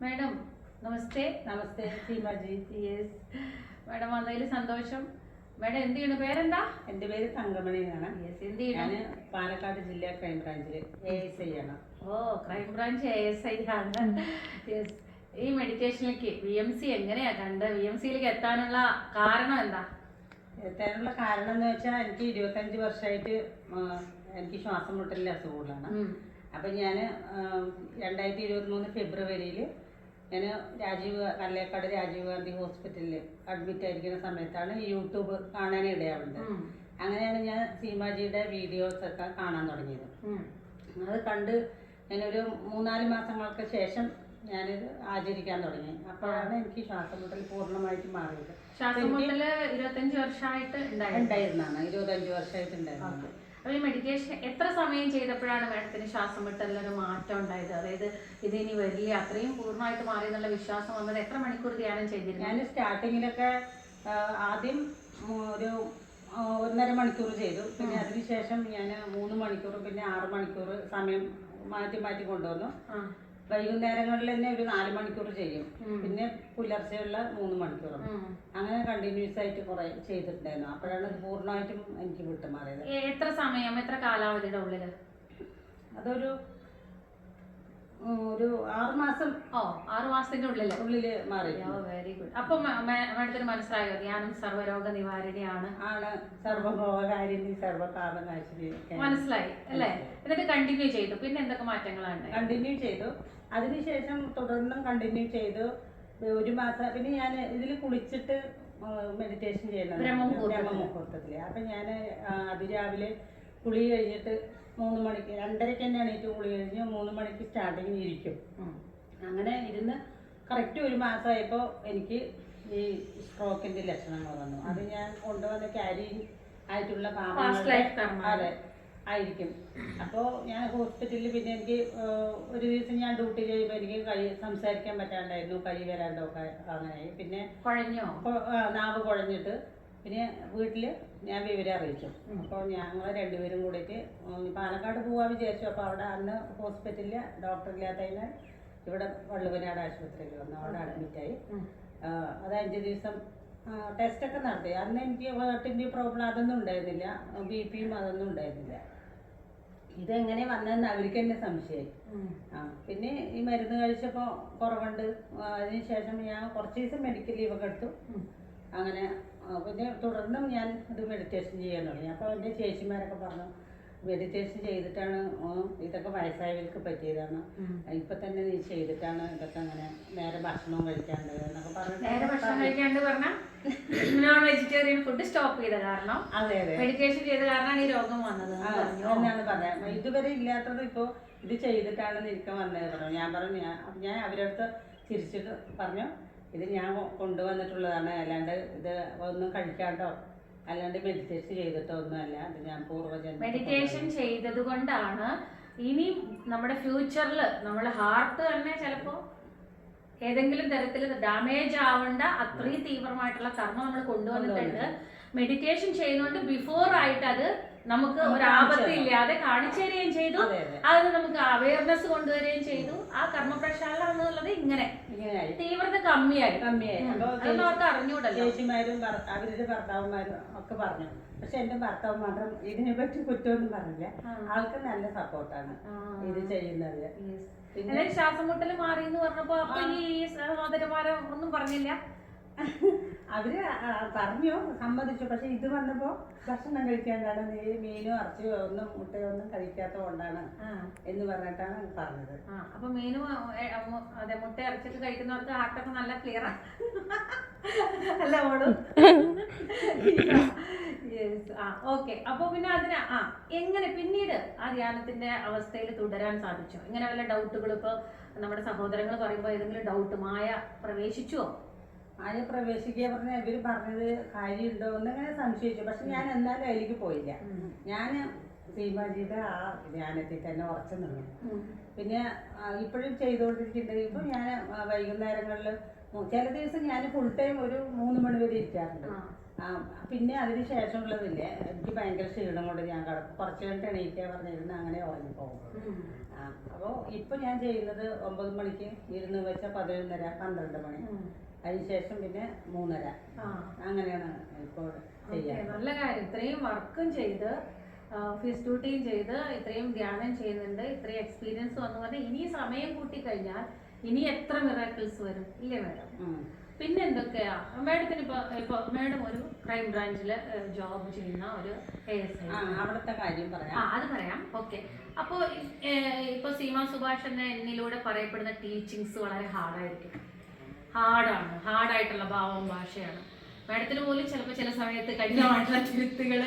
Madam namaste. Namaste Seemaji yes madam വന്നതിൽ സന്തോഷം. Madam എന്ത് ചെയ്യണു? പേരെന്താ? എന്റെ പേര് തങ്കമണി എന്നാണ് യെസ് എന്ത് ഞാൻ ചെയ്യണം പാലക്കാട് ജില്ലാ ക്രൈം ബ്രാഞ്ചിൽ എ എസ് ഐ ആണ്. ഓ crime branch A S I ആണ്. യെസ് ഈ മെഡിറ്റേഷനിലേക്ക് വി എം സി എങ്ങനെയാ കണ്ട്? വി എം സിയിലേക്ക് എത്താനുള്ള കാരണം എന്താ? എത്താനുള്ള കാരണം എന്ന് വെച്ചാൽ എനിക്ക് ഇരുപത്തഞ്ച് വർഷമായിട്ട് എനിക്ക് ശ്വാസം മുട്ടലിന്റെ അസുഖങ്ങളാണ്. അപ്പം ഞാൻ രണ്ടായിരത്തി ഇരുപത്തി മൂന്ന് ഫെബ്രുവരിയിൽ ഞാൻ രാജീവ് കല്ലേക്കാട് രാജീവ് ഗാന്ധി ഹോസ്പിറ്റലിൽ അഡ്മിറ്റ് ആയിരിക്കുന്ന സമയത്താണ് ഈ യൂട്യൂബ് കാണാനിടയാവുന്നത് ഇടയാവുന്നത്. അങ്ങനെയാണ് ഞാൻ സീമാജിയുടെ വീഡിയോസ് ഒക്കെ കാണാൻ തുടങ്ങിയത്. അത് കണ്ട് ഞാനൊരു മൂന്നാൽ മാസങ്ങൾക്ക് ശേഷം ഞാനിത് ആചരിക്കാൻ തുടങ്ങി. അപ്പോഴാണ് എനിക്ക് ശ്വാസം മുട്ടൽ പൂർണമായിട്ട് മാറിയത്. ശ്വാസം മുട്ടൽ ഇരുപത്തഞ്ച് വർഷമായിട്ട് ഉണ്ടായിരുന്നാണ്. ഇരുപത്തഞ്ച് വർഷമായിട്ട് ഉണ്ടായിരുന്നു അപ്പൊ ഈ മെഡിറ്റേഷൻ എത്ര സമയം ചെയ്തപ്പോഴാണ് മാഡത്തിന് ശ്വാസം മുട്ടലിനൊരു മാറ്റം ഉണ്ടായത്? അതായത് ഇത് ഇനി വരില്ല അത്രയും പൂർണമായിട്ട് മാറി എന്നുള്ള വിശ്വാസം വന്നത് എത്ര മണിക്കൂർ ധ്യാനം ചെയ്തിരുന്നു? ഞാൻ സ്റ്റാർട്ടിങ്ങിലൊക്കെ ആദ്യം ഒരു ഒന്നര മണിക്കൂർ ചെയ്തു. പിന്നെ അതിനുശേഷം ഞാൻ മൂന്ന് മണിക്കൂർ പിന്നെ ആറ് മണിക്കൂർ സമയം മാറ്റി മാറ്റി കൊണ്ടുവന്നു. ആ. വൈകുന്നേരങ്ങളിൽ തന്നെ ഒരു നാല് മണിക്കൂർ ചെയ്യും. പിന്നെ പുലർച്ചെയുള്ള മൂന്ന് മണിക്കൂറും. അങ്ങനെ കണ്ടിന്യൂസ് ആയിട്ട് കുറെ ചെയ്തിട്ടുണ്ടായിരുന്നു. അപ്പോഴാണ് ഇത് പൂർണമായിട്ടും എനിക്ക് വിട്ടുമാറിയത്. മാറിയത് എത്ര സമയം എത്ര കാലാവധിയുടെ ഉള്ളിൽ? അതൊരു ഒരു ആറ് മാസം ഓ ആറ് മാസത്തിന്റെ ഉള്ളിൽ. ഉള്ളിൽ മാറി. വെരി ഗുഡ് അപ്പൊ മാഡത്തിന് മനസ്സിലായോ? ധ്യാനം സർവരോഗ നിവാരണിയാണ് ആണ്. സർവഭോഗകാരിണി സർവപാപനാശിനി മനസ്സിലായി അല്ലേ? എന്നിട്ട് കണ്ടിന്യൂ ചെയ്തു. പിന്നെ എന്തൊക്കെ മാറ്റങ്ങളാണ് കണ്ടിന്യൂ ചെയ്തു. അതിനുശേഷം തുടർന്നും കണ്ടിന്യൂ ചെയ്തു ഒരു മാസം പിന്നെ ഞാൻ ഇതിൽ കുളിച്ചിട്ട് മെഡിറ്റേഷൻ ചെയ്യുന്നത്. ബ്രഹ്മമുഹൂർത്തത്തിൽ. അപ്പം ഞാൻ അതിരാവിലെ കുളി കഴിഞ്ഞിട്ട് മൂന്ന് മണിക്ക് രണ്ടരയ്ക്ക് തന്നെ എണീറ്റ് കുളി കഴിഞ്ഞ് മൂന്ന് മണിക്ക് സ്റ്റാർട്ടിങ് ഇരിക്കും. അങ്ങനെ ഇരുന്ന് കറക്റ്റ് ഒരു മാസമായപ്പോൾ എനിക്ക് ഈ സ്ട്രോക്കിന്റെ ലക്ഷണങ്ങൾ വന്നു. അത് ഞാൻ കൊണ്ടുവന്ന ക്യാരി ആയിട്ടുള്ള. അതെ. ആയിരിക്കും. അപ്പോൾ ഞാൻ ഹോസ്പിറ്റലിൽ പിന്നെ എനിക്ക് ഒരു ദിവസം ഞാൻ ഡ്യൂട്ടി ചെയ്യുമ്പോൾ എനിക്ക് കൈ സംസാരിക്കാൻ പറ്റാണ്ടായിരുന്നു കൈ വരാണ്ടൊക്കെ അങ്ങനെയായി പിന്നെ കുഴഞ്ഞോ? നാവ് കുഴഞ്ഞിട്ട് പിന്നെ വീട്ടിൽ ഞാൻ വിവരം അറിയിച്ചു. അപ്പോൾ ഞങ്ങൾ രണ്ടുപേരും കൂടിയിട്ട് പാലക്കാട് പോകാൻ വിചാരിച്ചു. അപ്പോൾ അവിടെ അന്ന് ഹോസ്പിറ്റലിൽ ഡോക്ടർ ഇല്ലാത്തതിനാൽ ഇവിടെ വള്ളുവനാട് ആശുപത്രിയിൽ വന്നു. അവിടെ അഡ്മിറ്റായി. അത് അഞ്ച് ദിവസം ടെസ്റ്റൊക്കെ നടത്തി. അന്ന് എനിക്ക് ഹാർട്ടിന്റെ പ്രോബ്ലം അതൊന്നും ഉണ്ടായിരുന്നില്ല. ബി പിയും അതൊന്നും ഉണ്ടായിരുന്നില്ല. ഇതെങ്ങനെ വന്നതെന്ന് അവർക്ക് തന്നെ സംശയമായി. ആ പിന്നെ ഈ മരുന്ന് കഴിച്ചപ്പോൾ കുറവുണ്ട്. അതിനുശേഷം ഞാൻ കുറച്ച് ദിവസം മെഡിക്കൽ ലീവൊക്കെ എടുത്തു. അങ്ങനെ അങ്ങനെ പിന്നെ തുടർന്നും ഞാൻ ഇത് മെഡിറ്റേഷൻ ചെയ്യാൻ തുടങ്ങി. അപ്പോൾ എന്റെ ചേച്ചിമാരൊക്കെ പറഞ്ഞു മെഡിറ്റേഷൻ ചെയ്തിട്ടാണ് ഇതൊക്കെ വയസ്സായവർക്ക് പറ്റിയതാണ്. ഇപ്പൊ തന്നെ നീ ചെയ്തിട്ടാണ് ഇതൊക്കെ അങ്ങനെ നേരെ ഭക്ഷണവും കഴിക്കാണ്ട് എന്നൊക്കെ നേരെ ഭക്ഷണം പറഞ്ഞിട്ട് കഴിക്കാണ്ട് പറഞ്ഞ നോൺ വെജിറ്റേറിയൻ ഫുഡ് സ്റ്റോപ്പ് ചെയ്ത കാരണം അതെ അതെ. മെഡിറ്റേഷൻ ചെയ്ത കാരണമാണ് ഈ രോഗം വന്നത് പറഞ്ഞു. എന്നാണ് പറയാം. ഇതുവരെ ഇല്ലാത്തത് ഇപ്പോ ഇത് ചെയ്തിട്ടാണ് നിനക്ക് വന്നത് പറഞ്ഞു. ഞാൻ പറഞ്ഞു ഞാൻ അവരടുത്ത് തിരിച്ചിട്ട് പറഞ്ഞു ഇത് ഞാൻ കൊണ്ടുവന്നിട്ടുള്ളതാണ്. അല്ലാണ്ട് ഇത് ഒന്നും കഴിക്കാണ്ടോ? അല്ലാണ്ട് മെഡിറ്റേഷൻ ചെയ്തിട്ടോ ഒന്നുമല്ല. അത് ഞാൻ പൂർവജന്മ മെഡിറ്റേഷൻ ചെയ്തത് കൊണ്ടാണ്. ഇനി നമ്മുടെ ഫ്യൂച്ചറിൽ നമ്മുടെ ഹാർട്ട് തന്നെ ചിലപ്പോൾ ഏതെങ്കിലും തരത്തിൽ ഡാമേജ് ആവേണ്ട അത്രയും തീവ്രമായിട്ടുള്ള കർമ്മം നമ്മൾ കൊണ്ടുവന്നിട്ടുണ്ട്. മെഡിറ്റേഷൻ ചെയ്യുന്നതുകൊണ്ട് ബിഫോർ ആയിട്ട് അത് നമുക്ക് ഒരു ആപത്ത് ഇല്ലാതെ കാണിച്ചു തരികയും ചെയ്തു. അതെ അതെ. അതിന് നമുക്ക് അവയർനെസ് കൊണ്ടുവരികയും ചെയ്തു. ആ കർമ്മ എന്നുള്ളത് ഇങ്ങനെ. തീവ്രത കമ്മിയായി. കമ്മിയായി. അവർക്ക് അറിഞ്ഞൂടല്ലോ. ചേച്ചിമാരും അവരുടെ ഭർത്താവുമാരും ഒക്കെ പറഞ്ഞു. പക്ഷെ എന്റെ ഭർത്താവ് മാത്രം ഇതിനെ പറ്റി കുറ്റമൊന്നും പറഞ്ഞില്ല. ആൾക്ക് നല്ല സപ്പോർട്ടാണ് ഇത് ചെയ്യുന്നത്. ശ്വാസം മുട്ടൽ മാറി എന്ന് പറഞ്ഞപ്പോ അപ്പൊ ഈ സഹോദരന്മാരെ ഒന്നും പറഞ്ഞില്ല. അവർ പറഞ്ഞു സമ്മതിച്ചു. പക്ഷെ ഇത് വന്നപ്പോ ഭക്ഷണം കഴിക്കാണ്ടാണ് നീ മീനോ ഇറച്ചിയോ ഒന്നും മുട്ടയോ ഒന്നും കഴിക്കാത്ത കൊണ്ടാണ് എന്ന് പറഞ്ഞിട്ടാണ് പറഞ്ഞത്. അപ്പൊ മീനും അതെ മുട്ട ഇറച്ചിട്ട് കഴിക്കുന്നവർക്ക് ഹാർട്ടൊക്കെ നല്ല ക്ലിയർ അല്ല ഓടും Yes. ആ ഓക്കെ അപ്പൊ പിന്നെ അതിന് ആ എങ്ങനെ പിന്നീട് ആ ധ്യാനത്തിന്റെ അവസ്ഥയിൽ തുടരാൻ സാധിച്ചു? ഇങ്ങനെ വല്ല ഡൗട്ടുകൾ ഇപ്പൊ നമ്മുടെ സഹോദരങ്ങൾ പറയുമ്പോൾ ഏതെങ്കിലും ഡൗട്ട് മായ പ്രവേശിച്ചുവോ? ആദ്യം പ്രവേശിക്കുക പറഞ്ഞ ഇവർ പറഞ്ഞത് കാര്യമുണ്ടോ എന്നിങ്ങനെ സംശയിച്ചു. പക്ഷെ ഞാൻ എന്നാലും അതിലേക്ക് പോയില്ല. ഞാൻ സീമാജിയുടെ ആ ധ്യാനത്തിൽ തന്നെ ഉറച്ചു നിന്നു. പിന്നെ ഇപ്പോഴും ചെയ്തുകൊണ്ടിരിക്കുന്നത് ഇപ്പം ഞാൻ വൈകുന്നേരങ്ങളിൽ ചില ദിവസം ഞാൻ ഫുൾ ടൈം ഒരു മൂന്ന് മണി വരെ ഇരിക്കാറുണ്ട്. പിന്നെ അതിന് ശേഷമുള്ളതില്ലേ എനിക്ക് ഭയങ്കര ക്ഷീണം കൊണ്ട് ഞാൻ കിടക്കും കുറച്ച് കഴിഞ്ഞിട്ട് എണീക്കാൻ പറഞ്ഞിരുന്ന് അങ്ങനെ ഉറങ്ങിപ്പോകും. അപ്പോൾ ഇപ്പം ഞാൻ ചെയ്യുന്നത് ഒമ്പത് മണിക്ക് ഇരുന്ന് വെച്ചാൽ പതിനൊന്നര പന്ത്രണ്ട് മണി. അതിനുശേഷം പിന്നെ മൂന്നര. അങ്ങനെയാണ് ഇപ്പോൾ നല്ല കാര്യം. ഇത്രയും വർക്കും ചെയ്ത് ഓഫീസ് ഡ്യൂട്ടിയും ചെയ്ത് ഇത്രയും ധ്യാനം ചെയ്യുന്നുണ്ട് ഇത്രയും എക്സ്പീരിയൻസ് വന്നു. പറഞ്ഞാൽ ഇനി സമയം കൂട്ടി കഴിഞ്ഞാൽ ഇനി എത്ര മിറാക്കിൾസ് വരും? ഇല്ലേ മാഡം. പിന്നെ എന്തൊക്കെയാ? മാഡത്തിന് ഇപ്പൊ ഇപ്പൊ മാഡം ഒരു ക്രൈം ബ്രാഞ്ചിൽ ജോബ് ചെയ്യുന്ന ഒരു അവിടുത്തെ കാര്യം പറയാം. ആ അത് പറയാം. ഓക്കെ അപ്പോൾ ഇപ്പൊ സീമ സുഭാഷ് എന്ന എന്നിലൂടെ പറയപ്പെടുന്ന ടീച്ചിങ്സ് വളരെ ഹാർഡായിരിക്കും ഹാർഡാണ് ഹാർഡായിട്ടുള്ള ഭാവവും ഭാഷയാണ്. മാഡത്തിന് പോലും ചിലപ്പോൾ ചില സമയത്ത് കഠിനമായിട്ടുള്ള തിരുത്തുകൾ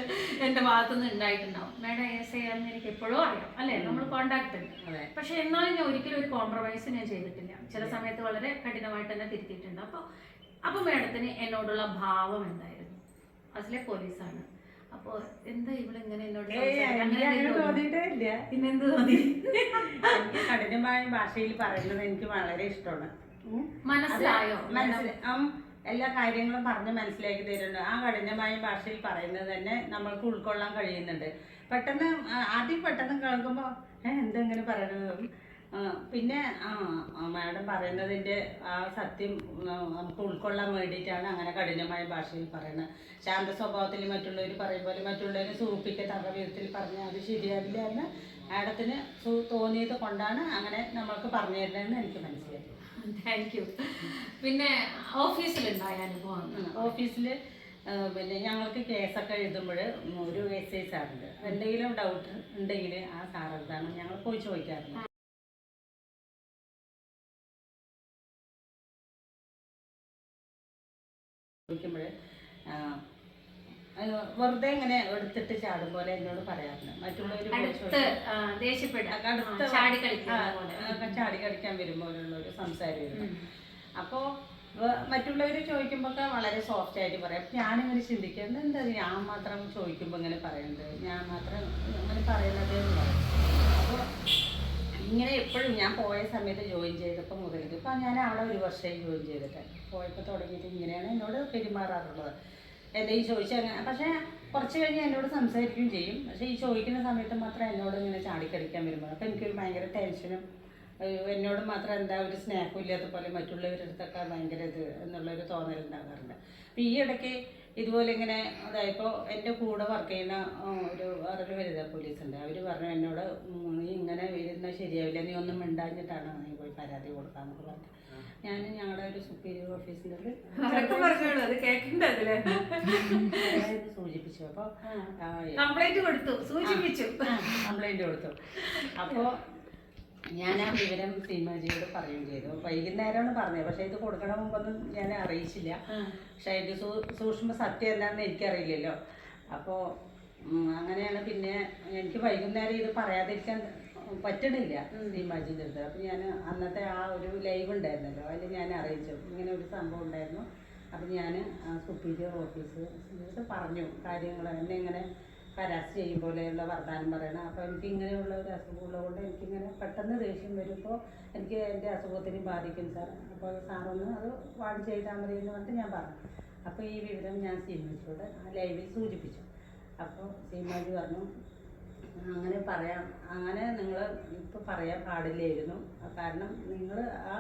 എന്റെ ഭാഗത്തുനിന്ന് ഉണ്ടായിട്ടുണ്ടാവും. മാഡം എസ് ഐ ആണെന്ന് എനിക്ക് എപ്പോഴും അറിയാം. അല്ലേ? നമ്മൾ കോണ്ടാക്ട് ഉണ്ട്. പക്ഷെ എന്നാലും ഞാൻ ഒരിക്കലും ഒരു കോംപ്രമൈസ് ഞാൻ ചെയ്തിട്ടില്ല. ചില സമയത്ത് വളരെ കഠിനമായിട്ട് തന്നെ തിരുത്തിയിട്ടുണ്ട്. അപ്പോൾ അപ്പോൾ മാഡത്തിന് എന്നോടുള്ള ഭാവം എന്തായിരുന്നു? അതിലെ പോലീസാണ്. അപ്പോൾ എന്താ ഇവിടെ ഇങ്ങനെ എന്നോട് പിന്നെന്ത് തോന്നി? കഠിനമായ ഭാഷയിൽ പറയുന്നത് എനിക്ക് വളരെ ഇഷ്ടമാണ്. മനസ്സിലായോ? മനസ്സില ഉം, എല്ലാ കാര്യങ്ങളും പറഞ്ഞ് മനസ്സിലാക്കി തരുന്നുണ്ട്. ആ കഠിനമായ ഭാഷയിൽ പറയുന്നത് തന്നെ നമ്മൾക്ക് ഉൾക്കൊള്ളാൻ കഴിയുന്നുണ്ട്. പെട്ടെന്ന് ആദ്യം പെട്ടെന്ന് കേൾക്കുമ്പോൾ എന്തെങ്ങനെ പറയണത്? പിന്നെ ആ മാഡം പറയുന്നതിന്റെ ആ സത്യം നമുക്ക് ഉൾക്കൊള്ളാൻ വേണ്ടിയിട്ടാണ് അങ്ങനെ കഠിനമായ ഭാഷയിൽ പറയുന്നത്. ശാന്ത സ്വഭാവത്തിൽ മറ്റുള്ളവർ പറയും പോലെ മറ്റുള്ളവരെ സൂപ്പിക്ക തകവിധത്തിൽ പറഞ്ഞാൽ അത് ശരിയാവില്ല എന്ന് മാഡത്തിന് തോന്നിയത് കൊണ്ടാണ് അങ്ങനെ നമ്മൾക്ക് പറഞ്ഞു തരുന്നതെന്ന് എനിക്ക് മനസ്സിലായി. താങ്ക് യു പിന്നെ ഓഫീസിലുണ്ടായ അനുഭവം ഓഫീസിൽ പിന്നെ ഞങ്ങൾക്ക് കേസൊക്കെ എഴുതുമ്പോൾ ഒരു എസ് ഐ സാറുണ്ട്. എന്തെങ്കിലും ഡൗട്ട് ഉണ്ടെങ്കിൽ ആ സാറെടുത്താണ് ഞങ്ങൾ പോയി ചോദിക്കാറുണ്ട്. ചോദിക്കുമ്പോൾ വെറുതെ ഇങ്ങനെ എടുത്തിട്ട് ചാടും പോലെ എന്നോട് പറയാറുണ്ട്. മറ്റുള്ളവർ അടുത്ത് ആ, ദേഷ്യപ്പെടുക ചാടി കളിക്കാൻ വരുമ്പോലുള്ളൊരു സംസാരം. അപ്പോൾ മറ്റുള്ളവർ ചോദിക്കുമ്പോൾ വളരെ സോഫ്റ്റ് ആയിട്ട് പറയാം. അപ്പൊ ഞാനിങ്ങനെ ചിന്തിക്കുന്നത് എന്താ ഞാൻ മാത്രം ചോദിക്കുമ്പോൾ ഇങ്ങനെ പറയുന്നത് ഞാൻ മാത്രം അങ്ങനെ പറയുന്നത് അപ്പോൾ ഇങ്ങനെ എപ്പോഴും ഞാൻ പോയ സമയത്ത് ജോയിൻ ചെയ്തപ്പോൾ മുതൽ ഇപ്പം ഞാൻ അവിടെ ഒരു വർഷമായി ജോയിൻ ചെയ്തിട്ട്. പോയപ്പോൾ തുടങ്ങിയിട്ട് ഇങ്ങനെയാണ് എന്നോട് പെരുമാറാറുള്ളത്. എന്റെ ഈ ചോദിച്ച പക്ഷേ കുറച്ച് കഴിഞ്ഞ് എന്നോട് സംസാരിക്കുകയും ചെയ്യും. പക്ഷേ ഈ ചോദിക്കുന്ന സമയത്ത് മാത്രം എന്നോട് ഇങ്ങനെ ചാടിക്കടിക്കാൻ വരുമ്പോൾ അപ്പോൾ എനിക്കൊരു ഭയങ്കര ടെൻഷനും എന്നോട് മാത്രം എന്താ ഒരു സ്നേഹം ഇല്ലാത്ത പോലെ മറ്റുള്ളവരുടെ അടുത്തൊക്കെ ഭയങ്കര ഇത് എന്നുള്ളൊരു തോന്നലുണ്ടാകാറുണ്ട് അപ്പോൾ ഈ ഇടയ്ക്ക് ഇതുപോലെ ഇങ്ങനെ അതായത് ഇപ്പോൾ എന്റെ കൂടെ വർക്ക് ചെയ്യുന്ന ഒരു വേറൊരു വനിതാ പോലീസ് ഉണ്ട്. അവർ പറഞ്ഞു എന്നോട് നീ ഇങ്ങനെ വരുന്ന ശരിയാവില്ല നീ ഒന്നും മിണ്ടാഞ്ഞിട്ടാണ് നീ പോയി പരാതി കൊടുക്കാന്നൊക്കെ പറഞ്ഞു ഞാൻ ഞങ്ങളുടെ ഒരു സുപ്പീരിയർ ഓഫീസിൽ സൂചിപ്പിച്ചു അപ്പൊ കംപ്ലൈന്റ് കൊടുത്തു സൂചിപ്പിച്ചു. കംപ്ലൈന്റ് കൊടുത്തു. അപ്പോ ഞാൻ ആ വിവരം സീമാജിയോട് പറയുകയും ചെയ്തു. വൈകുന്നേരമാണ് പറഞ്ഞത്. പക്ഷെ ഇത് കൊടുക്കണ മുമ്പൊന്നും ഞാൻ അറിയിച്ചില്ല. പക്ഷെ ഇത് സൂ സൂക്ഷ്മ സത്യം എന്താണെന്ന് എനിക്കറിയില്ലല്ലോ. അപ്പോ അങ്ങനെയാണ് പിന്നെ എനിക്ക് വൈകുന്നേരം ഇത് പറയാതിരിക്കാൻ പറ്റണില്ല സീമാജിന്റെ അടുത്ത്. അപ്പോൾ ഞാൻ അന്നത്തെ ആ ഒരു ലൈവ് ഉണ്ടായിരുന്നല്ലോ. അതിൽ ഞാൻ അറിയിച്ചു. ഇങ്ങനെ ഒരു സംഭവം ഉണ്ടായിരുന്നു. അപ്പം ഞാൻ സുപ്പീരിയർ ഓഫീസ് പറഞ്ഞു കാര്യങ്ങൾ എന്നെ ഇങ്ങനെ ഹരാസ് ചെയ്യും പോലെയുള്ള വർത്തമാനം പറയണം. അപ്പോൾ എനിക്ക് ഇങ്ങനെയുള്ള ഒരു അസുഖം ഉള്ളതുകൊണ്ട് എനിക്കിങ്ങനെ പെട്ടെന്ന് ദേഷ്യം വരുമ്പോൾ എനിക്ക് എന്റെ അസുഖത്തിനെയും ബാധിക്കും സാർ. അപ്പോൾ സാറൊന്ന് അത് വാൺ ചെയ്താൽ മതി എന്ന് പറഞ്ഞിട്ട് ഞാൻ പറഞ്ഞു. അപ്പോൾ ഈ വിവരം ഞാൻ സീമാജിയോട് ആ ലൈവിൽ സൂചിപ്പിച്ചു. അപ്പോൾ സീമാജി പറഞ്ഞു അങ്ങനെ പറയാം. അങ്ങനെ നിങ്ങൾ ഇപ്പോൾ പറയാൻ പാടില്ലായിരുന്നു. കാരണം നിങ്ങൾ ആ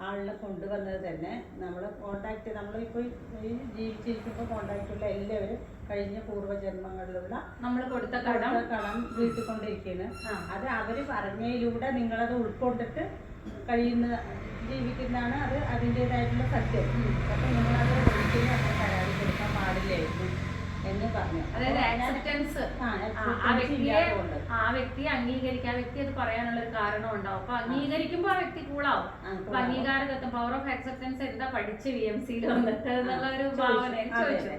ആളിനെ കൊണ്ടുവന്നത് തന്നെ നമ്മൾ കോണ്ടാക്ട് നമ്മളിപ്പോൾ ഈ ജീവിച്ചിരിക്കുമ്പോൾ കോണ്ടാക്റ്റുള്ള എല്ലാവരും കഴിഞ്ഞ പൂർവജന്മങ്ങളിലുള്ള നമ്മൾ കൊടുത്ത കടം കടം വീട്ടിക്കൊണ്ടിരിക്കുകയാണ്. അത് അവർ പറഞ്ഞതിലൂടെ നിങ്ങളത് ഉൾക്കൊണ്ടിട്ട് കഴിയുന്ന ജീവിക്കുന്നതാണ് അത് അതിന്റെതായിട്ടുള്ള സത്യം. അപ്പം നിങ്ങളത് ഒരിക്കലും അങ്ങനെ പരാതി കൊടുക്കാൻ പാടില്ലായിരുന്നു. എന്ന് പറഞ്ഞു. അതായത് ആക്സെപ്റ്റൻസ് ആ, വ്യക്തിയെ. ആ വ്യക്തിയെ അംഗീകരിക്കുക ആ വ്യക്തി അത് പറയാനുള്ള ഒരു കാരണം ഉണ്ടാവും. അപ്പൊ അംഗീകരിക്കുമ്പോ ആ വ്യക്തി കൂളാവും. അപ്പൊ. അംഗീകാരകത്വം പവർ ഓഫ് ആക്സെപ്റ്റൻസ് എന്താ പഠിച്ച് വി എം സിയിൽ വന്നിട്ട് എന്നുള്ള ഒരു ഭാവന ചോദിച്ചു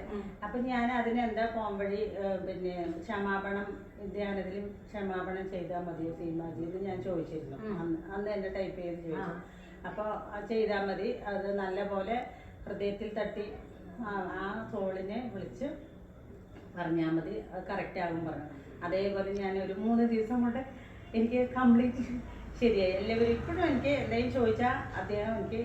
അപ്പൊ ഞാൻ അതിനെന്താ പോംവഴി ഏഹ്, പിന്നെ ക്ഷമാപണം ധ്യാനത്തിലും ക്ഷമാപണം ചെയ്താൽ മതിയോ തീരുമാനിച്ചു എന്ന് ഞാൻ ചോദിച്ചിരുന്നു. അന്ന് എന്നെ ടൈപ്പ് ചെയ്ത് ചോദിച്ചു. അപ്പോൾ ചെയ്താൽ മതി. അത് നല്ല പോലെ ഹൃദയത്തിൽ തട്ടി ആ ആ സോളിനെ വിളിച്ച് പറഞ്ഞാൽ മതി. അത് കറക്റ്റ് ആകും പറഞ്ഞു. അതേപോലെ ഞാൻ ഒരു മൂന്ന് ദിവസം കൊണ്ട് എനിക്ക് കംപ്ലീറ്റ് ശരിയായി. എല്ലാവരും ഇപ്പോഴും എനിക്ക് എന്തെങ്കിലും ചോദിച്ചാൽ അദ്ദേഹം എനിക്ക്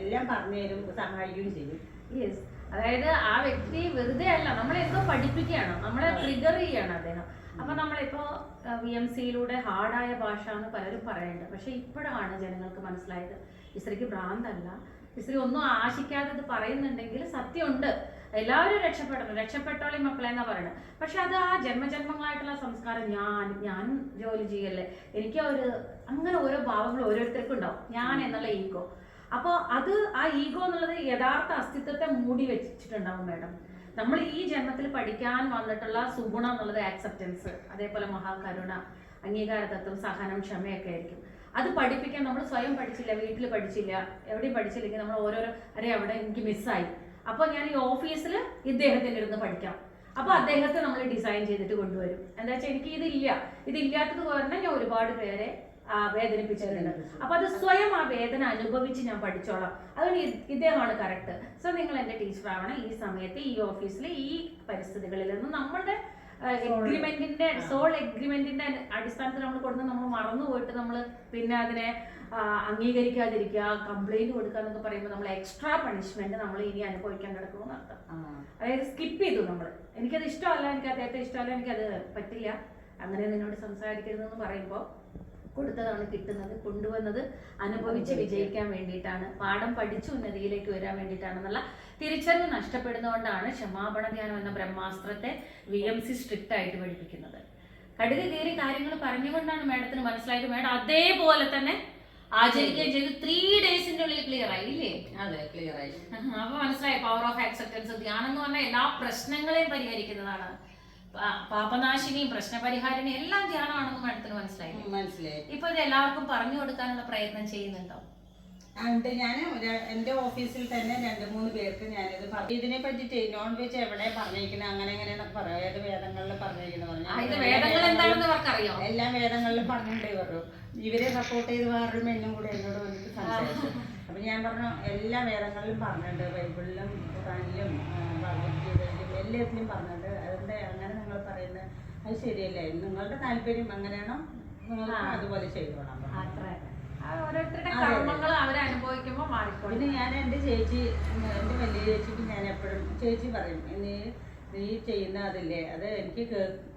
എല്ലാം പറഞ്ഞു തരും സഹായിക്കുകയും ചെയ്യും. യെസ് അതായത് ആ വ്യക്തി വെറുതെ അല്ല നമ്മളെ എന്തോ പഠിപ്പിക്കുകയാണ്. നമ്മളെ ട്രിഗർ ചെയ്യാണ് അദ്ദേഹം. അപ്പൊ നമ്മളിപ്പോ വി എം സിയിലൂടെ ഹാർഡായ ഭാഷ എന്ന് പലരും പറയുന്നുണ്ട്. പക്ഷെ ഇപ്പോഴാണ് ജനങ്ങൾക്ക് മനസ്സിലായത്. ഇസ്രിക്ക് ഭ്രാന്തല്ല. ഇസ്രി ഒന്നും ആശിക്കാതെ ഇത് പറയുന്നുണ്ടെങ്കിൽ സത്യമുണ്ട്. എല്ലാവരും രക്ഷപ്പെടണം രക്ഷപ്പെട്ടോളി മക്കളെ എന്നാ പറയുന്നത് പക്ഷെ അത് ആ ജന്മജന്മങ്ങളായിട്ടുള്ള സംസ്കാരം ഞാൻ ഞാൻ ജോലി ചെയ്യല്ലേ? എനിക്ക് ഒരു അങ്ങനെ ഓരോ ഭാവങ്ങൾ ഓരോരുത്തർക്കും ഉണ്ടാവും. ഞാൻ എന്നുള്ള ഈഗോ. അപ്പോൾ അത് ആ ഈഗോ എന്നുള്ളത് യഥാർത്ഥ അസ്തിത്വത്തെ മൂടി വെച്ചിട്ടുണ്ടാവും മേഡം. നമ്മൾ ഈ ജന്മത്തിൽ പഠിക്കാൻ വന്നിട്ടുള്ള സുഗുണം എന്നുള്ളത് ആക്സെപ്റ്റൻസ് അതേപോലെ മഹാകരുണ അംഗീകാരതത്വം സഹനം ക്ഷമയൊക്കെ ആയിരിക്കും. അത് പഠിപ്പിക്കാൻ നമ്മൾ സ്വയം പഠിച്ചില്ല വീട്ടിൽ പഠിച്ചില്ല എവിടെയും പഠിച്ചില്ലെങ്കിൽ നമ്മൾ ഓരോരോ അരെ അവിടെ എനിക്ക് മിസ്സായി അപ്പോൾ ഞാൻ ഈ ഓഫീസിൽ ഇദ്ദേഹത്തിന്റെ അടുത്ത് പഠിക്കാം. അപ്പൊ അദ്ദേഹത്തെ നമ്മൾ ഡിസൈൻ ചെയ്തിട്ട് കൊണ്ടുവരും. എന്താ വെച്ചാൽ എനിക്ക് ഇതില്ല. ഇതില്ലാത്തത് കാരണം ഞാൻ ഒരുപാട് പേരെ വേദനിപ്പിച്ചിട്ടുണ്ട്. അപ്പൊ അത് സ്വയം ആ വേദന അനുഭവിച്ച് ഞാൻ പഠിച്ചോളാം. അതുകൊണ്ട് ഇദ്ദേഹമാണ് കറക്റ്റ് സോ നിങ്ങൾ എന്റെ ടീച്ചറാവണം ഈ സമയത്ത് ഈ ഓഫീസിലെ ഈ പരിസ്ഥിതികളിൽ നിന്ന് നമ്മളുടെ എഗ്രിമെന്റിന്റെ സോൾ എഗ്രിമെന്റിന്റെ അടിസ്ഥാനത്തിൽ നമ്മൾ കൊടുത്ത് നമ്മൾ മറന്നുപോയിട്ട് നമ്മൾ പിന്നെ അതിനെ അംഗീകരിക്കാതിരിക്കുക കംപ്ലൈന്റ് കൊടുക്കുക എന്നൊക്കെ പറയുമ്പോൾ നമ്മൾ എക്സ്ട്രാ പണിഷ്മെന്റ് നമ്മൾ ഇനി അനുഭവിക്കാൻ കിടക്കുമെന്ന് അർത്ഥം അതായത് സ്കിപ്പ് ചെയ്തു നമ്മൾ എനിക്കത് ഇഷ്ടമല്ല എനിക്ക് അദ്ദേഹത്തെ ഇഷ്ടമല്ല എനിക്കത് പറ്റില്ല. അങ്ങനെ നിന്നോട് സംസാരിക്കരുതെന്ന് പറയുമ്പോൾ കൊടുത്തതാണ് കിട്ടുന്നത് കൊണ്ടുവന്നത്. അനുഭവിച്ച് വിജയിക്കാൻ വേണ്ടിയിട്ടാണ്. പാഠം പഠിച്ചു ഉന്നതിയിലേക്ക് വരാൻ വേണ്ടിയിട്ടാണെന്നുള്ള തിരിച്ചറിവ് നഷ്ടപ്പെടുന്നതുകൊണ്ടാണ് ക്ഷമാപണ ധ്യാനം എന്ന ബ്രഹ്മാസ്ത്രത്തെ വി എം സി സ്ട്രിക്റ്റ് ആയിട്ട് പഠിപ്പിക്കുന്നത്. കടുക് കയറി കാര്യങ്ങൾ പറഞ്ഞുകൊണ്ടാണ് മാഡത്തിന് മനസ്സിലായത്. മാഡം അതേപോലെ തന്നെ ആചരിക്കുകയും ചെയ്ത്. ത്രീ ഡേയ്സിന്റെ ഉള്ളിൽ ക്ലിയർ ആയി ഇല്ലേ? അതെ ക്ലിയർ ആയി. അപ്പൊ മനസ്സിലായി? പവർ ഓഫ് ആക്സെപ്റ്റൻസ് ധ്യാനം എന്ന് പറഞ്ഞാൽ എല്ലാ പ്രശ്നങ്ങളെയും പരിഹരിക്കുന്നതാണ്. പാപനാശിനിയും പ്രശ്നപരിഹാരിണിയും എല്ലാം ധ്യാനമാണെന്ന് മാഡത്തിന് മനസ്സിലായി മനസ്സിലായി. ഇപ്പൊ ഇത് എല്ലാവർക്കും പറഞ്ഞു കൊടുക്കാനുള്ള പ്രയത്നം ചെയ്യുന്നുണ്ടോ? ഉണ്ട്. ഞാൻ എന്റെ ഓഫീസിൽ തന്നെ രണ്ട് മൂന്ന് പേർക്ക് ഞാനിത് പറഞ്ഞു ഇതിനെ പറ്റിട്ട് നോൺ വെജ് എവിടെ പറഞ്ഞിരിക്കുന്നത് അങ്ങനെ അങ്ങനെ പറയാം ഏത് വേദങ്ങളിൽ പറഞ്ഞിരിക്കുന്നത് പറഞ്ഞു. എല്ലാ വേദങ്ങളിലും പറഞ്ഞിട്ടേ പറഞ്ഞു ഇവരെ സപ്പോർട്ട് ചെയ്ത് വേറൊരു മെന്നും കൂടെ എന്നോട് വന്നിട്ട് സംസാരിച്ചു. അപ്പൊ ഞാൻ പറഞ്ഞു എല്ലാ വേദങ്ങളിലും പറഞ്ഞിട്ടുണ്ട്. ബൈബിളിലും ഖുറാനിലും ഭഗവത്ഗീതയിലും എല്ലാത്തിലും പറഞ്ഞിട്ടുണ്ട് അതുകൊണ്ട് അങ്ങനെ നിങ്ങൾ പറയുന്നത് അത് ശരിയല്ലേ? നിങ്ങളുടെ താല്പര്യം എങ്ങനെയാണോ നിങ്ങൾക്ക് അതുപോലെ ചെയ്തോളാം. അത്ര. ഓരോരുത്തരുടെ. കർമ്മങ്ങൾ മാറിക്കോളും. പിന്നെ ഞാൻ എന്റെ ചേച്ചി എന്റെ വലിയ ചേച്ചിക്ക് ഞാൻ എപ്പോഴും ചേച്ചി പറയും നീ നീ ചെയ്യുന്ന അതില്ലേ? അത് എനിക്ക്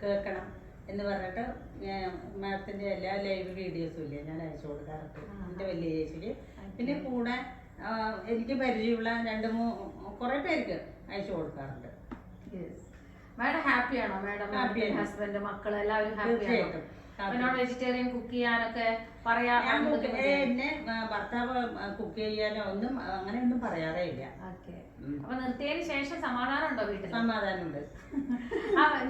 കേൾക്കണം. എന്ന് പറഞ്ഞിട്ട് ഞാൻ മാഡത്തിന്റെ എല്ലാ ലൈവ് വീഡിയോസും ഇല്ലേ ഞാൻ അയച്ചു കൊടുക്കാറുണ്ട് എന്റെ വലിയ ചേച്ചിക്ക്. പിന്നെ കൂടെ എനിക്ക് പരിചയമുള്ള രണ്ട് മൂ കുറേ പേർക്ക് അയച്ചു കൊടുക്കാറുണ്ട്. മാഡം ഹാപ്പിയാണോ? മാഡം ആണ്. ഹസ്ബൻഡ് മക്കൾ എല്ലാവരും ഹാപ്പിയാണോ? തീർച്ചയായിട്ടും happy. നോൺ വെജിറ്റേറിയൻ കുക്ക് ചെയ്യാനൊക്കെ പറയാ ഞാൻ എന്നെ ആ, ഭർത്താവ് കുക്ക് ചെയ്യാനോ ഒന്നും അങ്ങനെ ഒന്നും പറയാറേ ഇല്ല. ഓക്കെ. ഉം. അപ്പൊ നിർത്തിയതിന് ശേഷം സമാധാനം ഉണ്ടോ വീട്ടിൽ സമാധാനമുണ്ട്.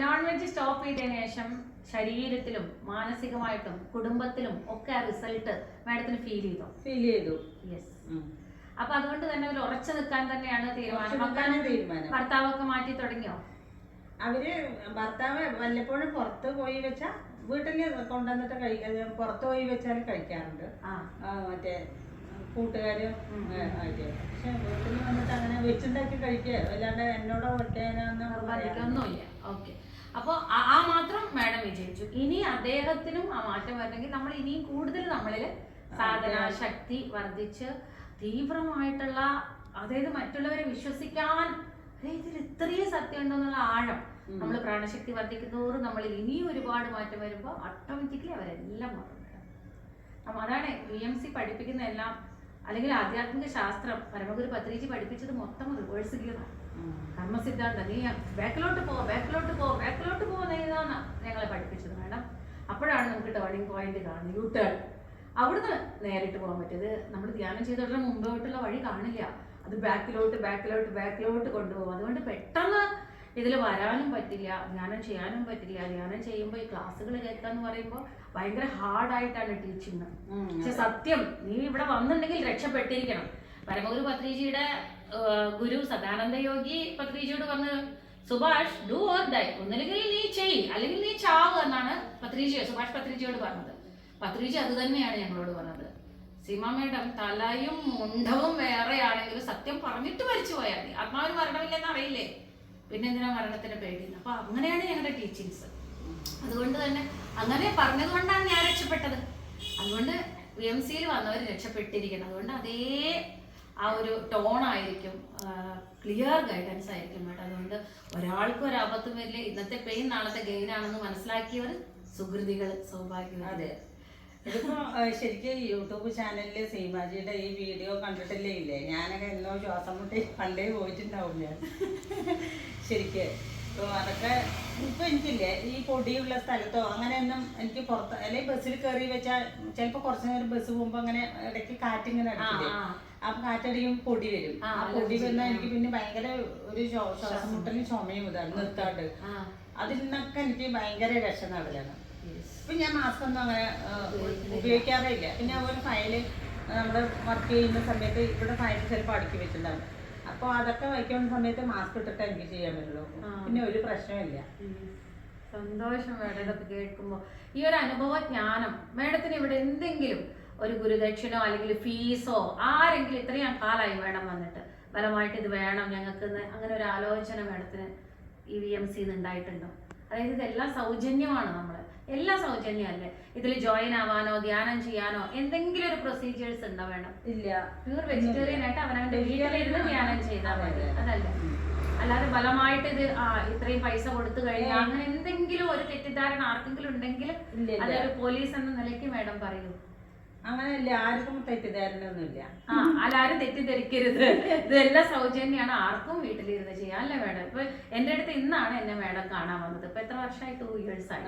നോൺ വെജ് സ്റ്റോപ്പ് ചെയ്തതിനു ശേഷം ശരീരത്തിലും മാനസികമായിട്ടും കുടുംബത്തിലും ഒക്കെ ആ റിസൾട്ട് മാഡത്തിന് ഫീൽ ചെയ്തോ? ഫീൽ ചെയ്തു. യെസ് ഉം. അപ്പൊ അതുകൊണ്ട് തന്നെ ഒരു ഉറച്ചു നിൽക്കാൻ തന്നെയാണ് തീരുമാനം. തീരുമാനം. ഭർത്താവൊക്കെ മാറ്റി തുടങ്ങിയോ? അവർ ഭർത്താവ് വല്ലപ്പോഴും പുറത്ത് പോയി വെച്ചാൽ വീട്ടിൽ കൊണ്ടുവന്നിട്ട് കഴിക്കുക പുറത്ത് പോയി വെച്ചാൽ കഴിക്കാറുണ്ട്. മറ്റേ കൂട്ടുകാരും ആയിട്ട്. പക്ഷെ വീട്ടിൽ വന്നിട്ട് അങ്ങനെ വെച്ചുണ്ടാക്കി കഴിക്കുക അല്ലാണ്ട് എന്നോട് വെക്കാനൊന്നും ഓക്കെ. അപ്പോൾ ആ മാത്രം മാഡം വിജയിച്ചു. ഇനി അദ്ദേഹത്തിനും ആ മാറ്റം വരണമെങ്കിൽ നമ്മൾ ഇനിയും കൂടുതൽ നമ്മളിൽ സാധന ശക്തി വർദ്ധിച്ച് തീവ്രമായിട്ടുള്ള അതായത് മറ്റുള്ളവരെ വിശ്വസിക്കാൻ "ഏയ് ഇതിൽ ഇത്രയും സത്യം ഉണ്ടെന്നുള്ള ആഴം നമ്മൾ പ്രാണശക്തി വർദ്ധിക്കുന്നതോറും നമ്മൾ ഇനിയും ഒരുപാട് മാറ്റം വരുമ്പോൾ ഓട്ടോമാറ്റിക്കലി അവരെല്ലാം മാറും അപ്പം അതാണ് വി എം സി പഠിപ്പിക്കുന്ന എല്ലാം അല്ലെങ്കിൽ ആധ്യാത്മിക ശാസ്ത്രം പരമഗുരു പത്രീജി പഠിപ്പിച്ചത് മൊത്തം റിവേഴ്സ് ഗിയറാണ് കർമ്മസിദ്ധാന്തം നീ ബാക്കിലോട്ട് പോ ബാക്കിലോട്ട് പോ ബാക്കിലോട്ട് പോകുന്നതാണ് ഞങ്ങളെ പഠിപ്പിച്ചത് മാഡം. അപ്പോഴാണ് നമുക്ക് ടേണിംഗ് പോയിന്റ് കാണുന്നത്. യു ടേൺ അവിടുന്ന് നേരിട്ട് പോകാൻ പറ്റിയത്. നമ്മൾ ധ്യാനം ചെയ്തോട്ടുള്ള മുമ്പോട്ടുള്ള വഴി കാണില്ല. അത് ബാക്കിലോട്ട് ബാക്കിലോട്ട് ബാക്കിലോട്ട് കൊണ്ടുപോകും. അതുകൊണ്ട് പെട്ടെന്ന് ഇതിൽ വരാനും പറ്റില്ല. ധ്യാനം ചെയ്യാനും പറ്റില്ല. ധ്യാനം ചെയ്യുമ്പോൾ ഈ ക്ലാസ്സുകൾ എന്ന് പറയുമ്പോൾ ഭയങ്കര ഹാർഡായിട്ടാണ് ടീച്ചിങ് പക്ഷെ സത്യം നീ ഇവിടെ വന്നിട്ടുണ്ടെങ്കിൽ രക്ഷപ്പെട്ടിരിക്കണം. പരമഗുരു പത്രിജിയുടെ ഗുരു സദാനന്ദ യോഗി പത്രിജിയോട് പറഞ്ഞ് സുഭാഷ് ഡു ഓർ ഡൈ ഒന്നില്ലെങ്കിൽ നീ ചെയ് അല്ലെങ്കിൽ നീ ചാവ് എന്നാണ് പത്രിജി സുഭാഷ് പത്രിജിയോട് പറഞ്ഞത്. പത്രിജി അത് തന്നെയാണ് ഞങ്ങളോട് പറഞ്ഞത്. സീമ മേഡം തലയും മുണ്ടവും വേറെയാണെങ്കിലും സത്യം പറഞ്ഞിട്ട് മരിച്ചു പോയാൽ മതി. ആത്മാവിന് മരണമില്ലെന്ന് അറിയില്ലേ? പിന്നെ എന്തിനാ മരണത്തിന് പേടി? അപ്പൊ അങ്ങനെയാണ് ഞങ്ങളുടെ ടീച്ചിങ്സ് അതുകൊണ്ട് തന്നെ അങ്ങനെ പറഞ്ഞതുകൊണ്ടാണ് ഞാൻ രക്ഷപ്പെട്ടത്. അതുകൊണ്ട് വി എം സിയിൽ വന്നവർ രക്ഷപ്പെട്ടിരിക്കണം. അതുകൊണ്ട് അതേ ആ ഒരു ടോൺ ആയിരിക്കും ക്ലിയർ ഗൈഡൻസ് ആയിരിക്കും കേട്ടോ. അതുകൊണ്ട് ഒരാൾക്കും ഒരു അബദ്ധം വരില്ല. ഇന്നത്തെ പെയിൻ നാളത്തെ ഗെയിൻ ആണെന്ന് മനസ്സിലാക്കിയവർ സുഹൃതികൾ സൗഭാഗ്യം അതെ. ഇതിപ്പോ ശരിക്കും യൂട്യൂബ് ചാനലിൽ സീമാജിയുടെ ഈ വീഡിയോ കണ്ടിട്ടില്ലേ ഇല്ലേ ഞാനൊക്കെ എന്നോ ശ്വാസം മുട്ടി പണ്ടേ പോയിട്ടുണ്ടാവും ഞാൻ. ശരിക്ക്. അപ്പോൾ അതൊക്കെ ഇപ്പൊ എനിക്കില്ലേ ഈ പൊടിയുള്ള സ്ഥലത്തോ അങ്ങനെയൊന്നും എനിക്ക് പുറത്ത് അല്ലെങ്കിൽ ബസ്സിൽ കയറി വെച്ചാൽ ചിലപ്പോ കുറച്ച് നേരം ബസ് പോകുമ്പോ അങ്ങനെ ഇടയ്ക്ക് കാറ്റിങ്ങനെ അടിക്കില്ലേ? ആ. കാറ്റടിയും പൊടി വരും. ആ, പൊടി വന്നാൽ എനിക്ക് പിന്നെ ഭയങ്കര ഒരു ശ്വാ- ശ്വാസം മുട്ടലും ചുമയും ഇതാണ് നിർത്താണ്ട്. അതിൽ നിന്നൊക്കെ എനിക്ക് ഭയങ്കര രക്ഷ നടലാണ്. ഇപ്പൊ ഞാൻ മാസ്ക് ഒന്നും അങ്ങനെ ഉപയോഗിക്കാറേ ഇല്ല പിന്നെ അതുപോലെ ഫയൽ നമ്മൾ വർക്ക് ചെയ്യുന്ന സമയത്ത് ഇവിടെ ഫയൽ ചിലപ്പോൾ അടുക്കി വെച്ചിട്ടുണ്ടാവും. അപ്പോൾ അതൊക്കെ വയ്ക്കുന്ന സമയത്ത് മാസ്ക് ഇട്ടിട്ട് എനിക്ക് ചെയ്യാൻ പറ്റുള്ളൂ. പിന്നെ ഒരു പ്രശ്നമില്ല സന്തോഷം മേഡം ഇതൊക്കെ കേൾക്കുമ്പോൾ ഈ ഒരു അനുഭവ ജ്ഞാനം മേഡത്തിന് ഇവിടെ എന്തെങ്കിലും ഒരു ഗുരുദക്ഷിണോ അല്ലെങ്കിൽ ഫീസോ ആരെങ്കിലും ഇത്രയും കാലമായി വേണം വന്നിട്ട് ബലമായിട്ട് ഇത് വേണം ഞങ്ങൾക്ക് അങ്ങനെ ഒരു ആലോചന മേഡത്തിന് ഈ വി എം സിന്ന് ഉണ്ടായിട്ടുണ്ടോ? അതായത് ഇതെല്ലാം സൗജന്യമാണ് നമ്മൾ എല്ലാം സൗജന്യമല്ലേ? ഇതിൽ ജോയിൻ ആവാനോ ധ്യാനം ചെയ്യാനോ എന്തെങ്കിലും ഒരു പ്രൊസീജിയേഴ്സ് ഉണ്ടോ വേണം? ഇല്ല. പ്യൂർ വെജിറ്റേറിയൻ ആയിട്ട് അവനവന്റെ വീട്ടിലിരുന്ന് ധ്യാനം ചെയ്താൽ മതി. അതല്ലേ? അല്ലാതെ ബലമായിട്ട് ഇത് ആ ഇത്രയും പൈസ കൊടുത്തു കഴിഞ്ഞാൽ അങ്ങനെ എന്തെങ്കിലും ഒരു തെറ്റിദ്ധാരണ ആർക്കെങ്കിലും ഉണ്ടെങ്കിൽ അതൊരു പോലീസ് എന്ന നിലയ്ക്ക് മേഡം പറയൂ. അങ്ങനെയല്ല? ആർക്കും തെറ്റിദ്ധാരണ ഒന്നുമില്ല ആ അല്ലാരും തെറ്റിദ്ധരിക്കരുത്. ഇതെല്ലാം സൗജന്യമാണ് ആർക്കും വീട്ടിലിരുന്ന് ചെയ്യാം അല്ലേ മേഡം ഇപ്പൊ എന്റെ അടുത്ത് ഇന്നാണ് എന്നെ മേഡം കാണാൻ വന്നത്. ഇപ്പൊ എത്ര വർഷമായി ടൂ ഇയേഴ്സ് ആയി.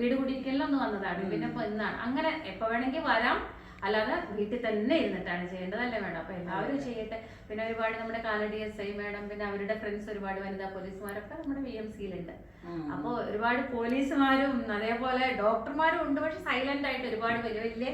വീട് കുടിക്കലൊന്നും വന്നതാണ്. പിന്നെ ഇപ്പൊ ഇന്നാണ്. അങ്ങനെ എപ്പോ വേണമെങ്കിൽ വരാം. അല്ലാതെ വീട്ടിൽ തന്നെ ഇരുന്നിട്ടാണ് ചെയ്യേണ്ടതല്ലേ മേഡം. അപ്പൊ എല്ലാവരും ചെയ്യട്ടെ. പിന്നെ ഒരുപാട് നമ്മുടെ കാലടി എസ് ഐ മേഡം പിന്നെ അവരുടെ ഫ്രണ്ട്സ് ഒരുപാട് വനിതാ പോലീസുമാരൊക്കെ നമ്മുടെ വി എം സിയിലുണ്ട്. അപ്പോൾ ഒരുപാട് പോലീസുമാരും അതേപോലെ ഡോക്ടർമാരും ഉണ്ട്. പക്ഷെ സൈലന്റ് ആയിട്ട് ഒരുപാട് വലിയ വലിയ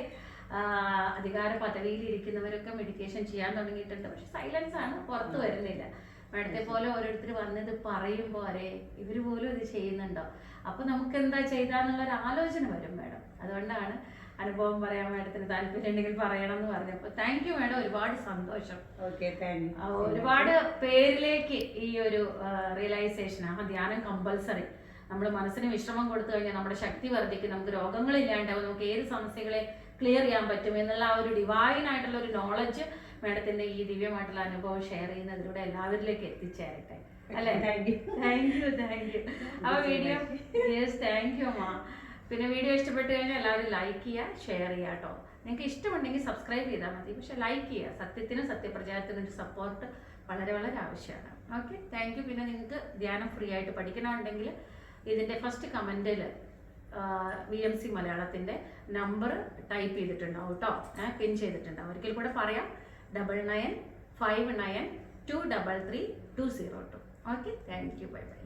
അധികാര പദവിയിൽ ഇരിക്കുന്നവരൊക്കെ മെഡിറ്റേഷൻ ചെയ്യാൻ തുടങ്ങിയിട്ടുണ്ട്. പക്ഷെ സൈലൻസ് ആണ് പുറത്തു വരുന്നില്ല. മേഡത്തെ പോലെ ഓരോരുത്തർ വന്നത് പറയുമ്പോൾ അരേ ഇവർ പോലും ഇത് ചെയ്യുന്നുണ്ടോ? അപ്പൊ നമുക്ക് എന്താ ചെയ്താന്നുള്ള ഒരു ആലോചന വരും മേഡം. അതുകൊണ്ടാണ് അനുഭവം പറയാൻ മേഡത്തിന് താല്പര്യം ഉണ്ടെങ്കിൽ പറയണം എന്ന് പറഞ്ഞപ്പോൾ താങ്ക് യു മേഡം ഒരുപാട് സന്തോഷം. ഓക്കെ താങ്ക് ആ, ഒരുപാട് പേരിലേക്ക് ഈ ഒരു റിയലൈസേഷൻ ആ ധ്യാനം കമ്പൽസറി നമ്മൾ മനസ്സിന് വിശ്രമം കൊടുത്തു കഴിഞ്ഞാൽ നമ്മുടെ ശക്തി വർദ്ധിക്കും. നമുക്ക് രോഗങ്ങളില്ലാണ്ടാവും. നമുക്ക് ഏത് സമസ്യകളെ ക്ലിയർ ചെയ്യാൻ പറ്റും എന്നുള്ള ആ ഒരു ഡിവൈൻ ആയിട്ടുള്ള ഒരു നോളജ് മാഡത്തിന്റെ ഈ ദിവ്യമായിട്ടുള്ള അനുഭവം ഷെയർ ചെയ്യുന്നതിലൂടെ എല്ലാവരിലേക്ക് എത്തിച്ചേരട്ടെ. അല്ലേ? Thank you thank you thank you അപ്പൊ വീഡിയോ യെസ് താങ്ക് യു അമ്മ. പിന്നെ വീഡിയോ ഇഷ്ടപ്പെട്ട് കഴിഞ്ഞാൽ എല്ലാവരും ലൈക്ക് ചെയ്യുക ഷെയർ ചെയ്യുക കേട്ടോ. നിങ്ങൾക്ക് ഇഷ്ടമുണ്ടെങ്കിൽ സബ്സ്ക്രൈബ് ചെയ്താൽ മതി. പക്ഷെ ലൈക്ക് ചെയ്യുക. സത്യത്തിനും സത്യപ്രചാരത്തിനും ഒരു സപ്പോർട്ട് വളരെ വളരെ ആവശ്യമാണ്. ഓക്കെ താങ്ക് യു പിന്നെ നിങ്ങൾക്ക് ധ്യാനം ഫ്രീ ആയിട്ട് പഠിക്കണമെന്നുണ്ടെങ്കിൽ ഇതിന്റെ ഫസ്റ്റ് കമന്റിൽ വി എം സി മലയാളത്തിന്റെ നമ്പർ ടൈപ്പ് ചെയ്തിട്ടുണ്ടാവും കേട്ടോ പിൻ ചെയ്തിട്ടുണ്ടാവും. ഒരിക്കൽ കൂടെ പറയാം. Double nine five nine two double three two zero two okay thank you bye bye